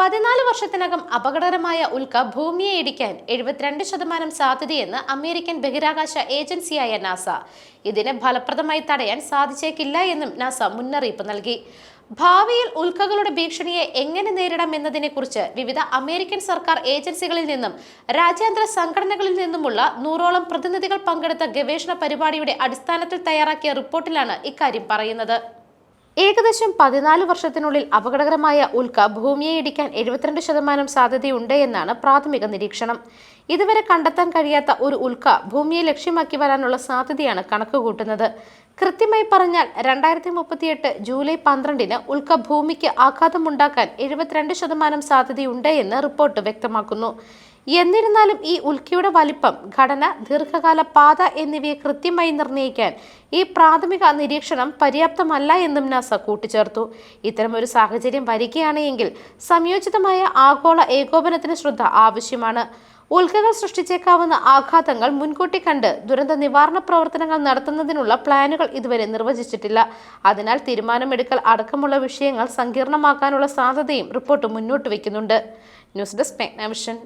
പതിനാല് വർഷത്തിനകം അപകടകരമായ ഉൽക്ക ഭൂമിയെ ഇടിക്കാൻ എഴുപത്തിരണ്ട് ശതമാനം സാധ്യതയെന്ന് അമേരിക്കൻ ബഹിരാകാശ ഏജൻസിയായ നാസ. ഇതിനെ ഫലപ്രദമായി തടയാൻ സാധിച്ചേക്കില്ല എന്നും നാസ മുന്നറിയിപ്പ് നൽകി. ഭാവിയിൽ ഉൽക്കകളുടെ ഭീഷണിയെ എങ്ങനെ നേരിടാം എന്നതിനെക്കുറിച്ച് വിവിധ അമേരിക്കൻ സർക്കാർ ഏജൻസികളിൽ നിന്നും രാജ്യാന്തര സംഘടനകളിൽ നിന്നുമുള്ള നൂറോളം പ്രതിനിധികൾ പങ്കെടുത്ത ഗവേഷണ പരിപാടിയുടെ അടിസ്ഥാനത്തിൽ തയ്യാറാക്കിയ റിപ്പോർട്ടിലാണ് ഇക്കാര്യം പറയുന്നത്. ഏകദേശം പതിനാല് വർഷത്തിനുള്ളിൽ അപകടകരമായ ഉൽക്ക ഭൂമിയെ ഇടിക്കാൻ എഴുപത്തിരണ്ട് ശതമാനം സാധ്യതയുണ്ട് എന്നാണ് പ്രാഥമിക നിരീക്ഷണം. ഇതുവരെ കണ്ടെത്താൻ കഴിയാത്ത ഒരു ഉൽക്ക ഭൂമിയെ ലക്ഷ്യമാക്കി വരാനുള്ള സാധ്യതയാണ് കണക്കുകൂട്ടുന്നത്. കൃത്യമായി പറഞ്ഞാൽ രണ്ടായിരത്തി മുപ്പത്തിയെട്ട് ജൂലൈ പന്ത്രണ്ടിന് ഉൽക്ക ഭൂമിക്ക് ആഘാതമുണ്ടാക്കാൻ എഴുപത്തിരണ്ട് ശതമാനം സാധ്യതയുണ്ട് എന്ന് റിപ്പോർട്ട് വ്യക്തമാക്കുന്നു. എന്നിരുന്നാലും ഈ ഉൽക്കയുടെ വലിപ്പം ഘടന ദീർഘകാല പാത എന്നിവയെ കൃത്യമായി നിർണയിക്കാൻ ഈ പ്രാഥമിക നിരീക്ഷണം പര്യാപ്തമല്ല എന്നും നാസ കൂട്ടിച്ചേർത്തു. ഇത്തരമൊരു സാഹചര്യം വരികയാണെങ്കിൽ സംയോജിതമായ ആഗോള ഏകോപനത്തിന് ശ്രദ്ധ ആവശ്യമാണ്. ഉൽക്കകൾ സൃഷ്ടിച്ചേക്കാവുന്ന ആഘാതങ്ങൾ മുൻകൂട്ടി കണ്ട് ദുരന്ത നിവാരണ പ്രവർത്തനങ്ങൾ നടത്തുന്നതിനുള്ള പ്ലാനുകൾ ഇതുവരെ നിർവചിച്ചിട്ടില്ല. അതിനാൽ തീരുമാനമെടുക്കൽ അടക്കമുള്ള വിഷയങ്ങൾ സങ്കീർണമാക്കാനുള്ള സാധ്യതയും റിപ്പോർട്ട് മുന്നോട്ട് വയ്ക്കുന്നുണ്ട്. News desk ടെക്നാവിഷൻ